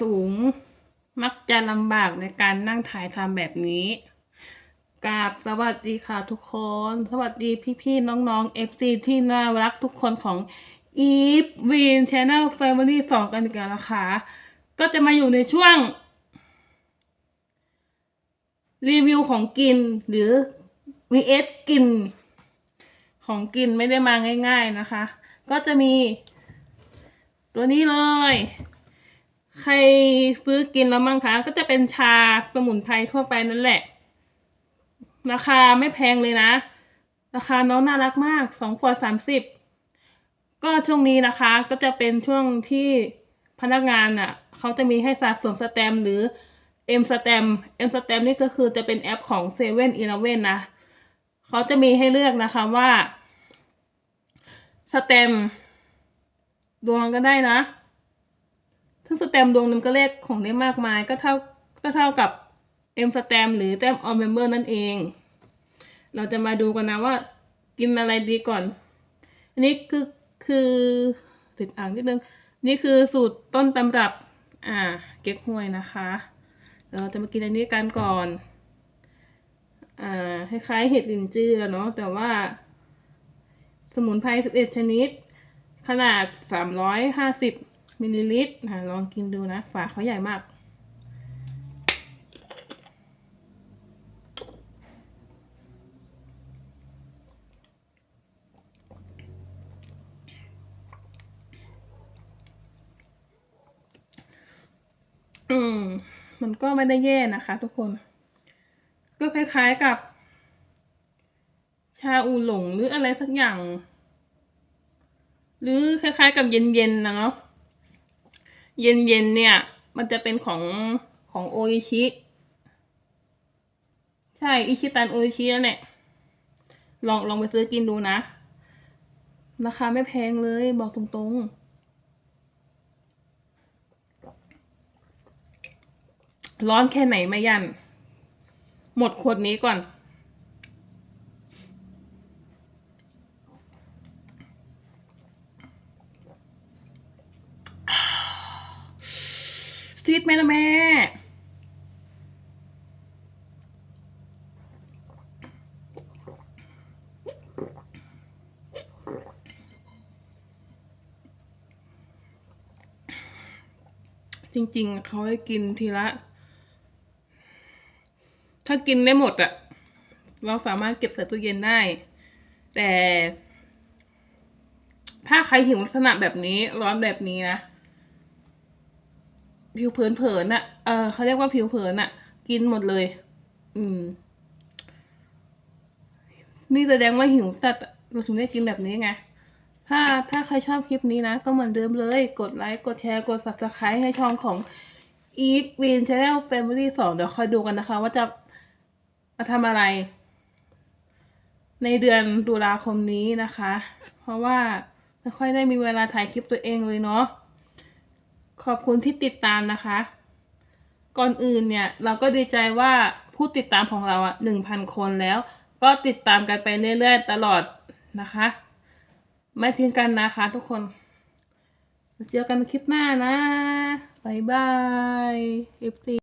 สูง มักจะลำบากในการนั่งถ่ายทำแบบนี้กราบสวัสดีค่ะทุกคน สวัสดีพี่ๆน้องๆ FC ที่น่ารักทุกคนของ Eve Win Channel Family 2กันอีกแล้วนะคะ ก็จะมาอยู่ในช่วง รีวิวของกินหรือ vs กิน ของกินไม่ได้มาง่าย ๆนะคะ ก็จะมี ตัวนี้เลย ใครซื้อกินแล้วมั้งคะก็จะเป็นชาสมุนไพรทั่วไปนั่นแหละ ราคาไม่แพงเลยนะ ราคาน้องน่ารักมากสองขวดสามสิบก็ช่วงนี้นะคะก็จะเป็นช่วงที่พนักงานอะเขาจะมีให้สะสมสแตมหรือ M สแตม M สแตมนี่ก็คือจะเป็นแอปของเซเว่นอีเลเว่นนะเขาจะมีให้เลือกนะคะว่าสแตมดวงก็ได้นะ ซึ่งสแตมดวงนึงก็เลขของได้มากมาย ก็เท่าก็เท่ากับ M สแตมป์หรือแต้มออมเมมเบอร์นั่นเอง เราจะมาดูกันนะว่า กินอะไรดีก่อน อันนี้คือคือติดอ่างนิดนึง นี่คือสูตรต้นตำรับ อ่า เก๊กฮวยนะคะเดี๋ยวเราจะมากินอันนี้กันก่อน อ่า คล้ายๆเห็ดลินจื้อแล้วเนาะ แต่ว่า สมุนไพร 11 ชนิด ขนาด 350 มิลลิลิตรอ่าลองกินดูนะ ฝาเขาใหญ่มาก อืม มันก็ไม่ได้แย่นะคะทุกคน ก็คล้ายๆกับ ชาอูหลงหรืออะไรสักอย่าง หรือคล้ายๆกับเย็นๆนะเนาะ เย็นๆเนี่ย มันจะเป็นของของโออิชิ ใช่อิชิตันโออิชินั่นแหละลองลองไปซื้อกินดูนะ ราคาไม่แพงเลยบอกตรงๆ ร้อนแค่ไหนไม่ยัน หมดขวดนี้ก่อน ซีดไหมล่ะแม่ จริง ๆ เขาให้กินทีละ ถ้ากินได้หมดอะเราสามารถเก็บใส่ตู้เย็นได้ แต่ ถ้าใครหิวลักษณะแบบนี้ร้อนแบบนี้นะ ผิวเผินๆน่ะเออเขาเรียกว่าผิวเผินน่ะกินหมดเลย อืม นี่แสดงว่าหิวจัดเราถึงได้กินแบบนี้ไง ถ้าถ้าใครชอบคลิปนี้นะ ก็เหมือนเดิมเลย กดไลค์ กดแชร์ กด subscribe ให้ช่องของ Eve Win Channel Family 2 เดี๋ยวคอยดูกันนะคะ ว่าจะมาทำอะไร ในเดือนตุลาคมนี้นะคะ เพราะว่าไม่ค่อยได้มีเวลาถ่ายคลิปตัวเองเลยเนาะ ขอบคุณที่ติดตามนะคะ ก่อนอื่นเนี่ยเราก็ดีใจว่าผู้ติดตามของเราอะหนึ่งพันคนแล้ว ก็ติดตามกันไปเรื่อยๆตลอดนะคะ ไม่ทิ้งกันนะคะทุกคน เจอกันคลิปหน้านะบ๊ายบาย FT